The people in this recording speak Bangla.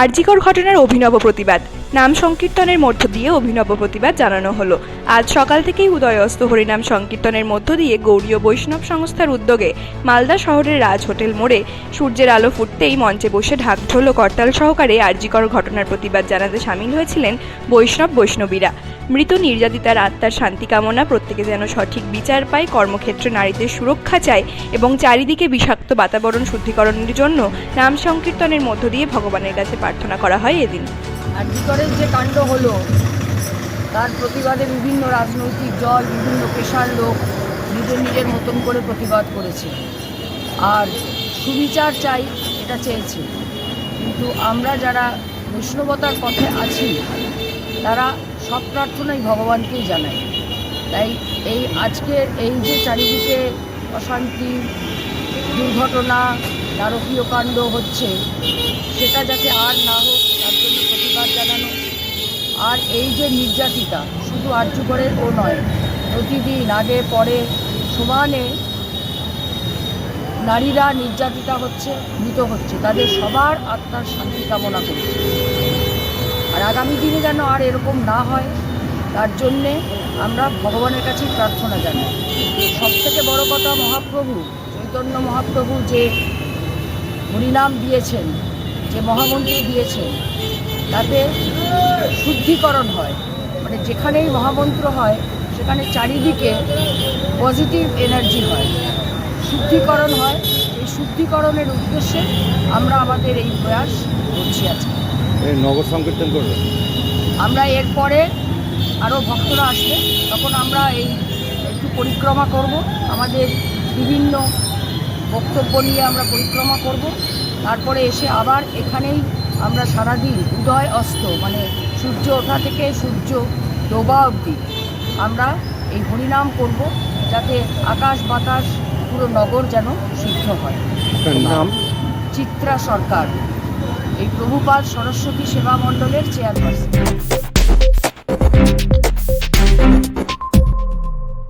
আরজিকর ঘটনার অভিনব প্রতিবাদ। নাম সংকীর্তনের মধ্য দিয়ে অভিনব প্রতিবাদ জানানো হলো। আজ সকাল থেকেই উদয়স্ত হরিনাম সংকীর্তনের মধ্য দিয়ে গৌরীয় বৈষ্ণব সংস্থার উদ্যোগে মালদা শহরের রাজ হোটেল মোড়ে সূর্যের আলো ফুটতেই মঞ্চে বসে ঢাকঢোল ও করতাল সহকারে আরজিকর ঘটনার প্রতিবাদ জানাতে সামিল হয়েছিলেন বৈষ্ণব বৈষ্ণবীরা। মৃত নির্যাতিতার আত্মার শান্তি কামনা প্রত্যেকে যেন সঠিক বিচার পায়, কর্মক্ষেত্রে নারীদের সুরক্ষা চায় এবং চারিদিকে বিষাক্ত বাতাবরণ শুদ্ধিকরণের জন্য নাম সংকীর্তনের মধ্য দিয়ে ভগবানের কাছে প্রার্থনা করা হয় এদিন। আর যে কাণ্ড হলো, তার প্রতিবাদে বিভিন্ন রাজনৈতিক দল, বিভিন্ন পেশার লোক নিজের নিজের মতন করে প্রতিবাদ করেছে। আর সুবিচার চাই এটা চেয়েছে। কিন্তু আমরা যারা বৈষ্ণবতার পথে আছি, তারা সব প্রার্থনাই ভগবানকেই জানাই। তাই এই আজকের এই যে চারিদিকে অশান্তি, দুর্ঘটনা নারকীয় কাণ্ড হচ্ছে, সেটা যাতে আর না হোক, তার জন্য প্রতিবাদ জানানো। আর এই যে নির্যাতিতা, শুধু আর্যগড়ের ও নয়, প্রতিদিন আগে, পরে, সমানে নারীরা নির্যাতিতা হচ্ছে, মৃত হচ্ছে, তাদের সবার আত্মার শান্তি কামনা করছে। আর আগামী দিনে যেন আর এরকম না হয়, তার জন্যে আমরা ভগবানের কাছে প্রার্থনা জানাই। সব থেকে বড় কথা মহাপ্রভু, চৈতন্য মহাপ্রভু যে হরিনাম দিয়েছেন, যে মহামন্ত্র দিয়েছেন, তাতে শুদ্ধিকরণ হয়। মানে যেখানেই মহামন্ত্র হয়, সেখানে চারিদিকে পজিটিভ এনার্জি হয়। শুদ্ধিকরণ হয়। এই শুদ্ধিকরণের উদ্দেশ্যে আমরা আমাদের এই প্রয়াস করছি আজকে। নগর সংকীর্তন করবে? আমরা এরপরে আরও ভক্তরা আসবে তখন আমরা এই একটু পরিক্রমা করব আমাদের বিভিন্ন বক্তব্য নিয়ে আমরা পরিক্রমা করব। তারপরে এসে আবার এখানেই আমরা সারাদিন উদয় অস্ত মানে সূর্য ওঠা থেকে সূর্য ডোবা অবধি আমরা এই হরিনাম করব যাতে আকাশ বাতাস পুরো নগর যেন সিদ্ধ হয়। নাম? চিত্রা সরকার। এই প্রভুপাল সরস্বতী সেবা মণ্ডলের চেয়ারপারসন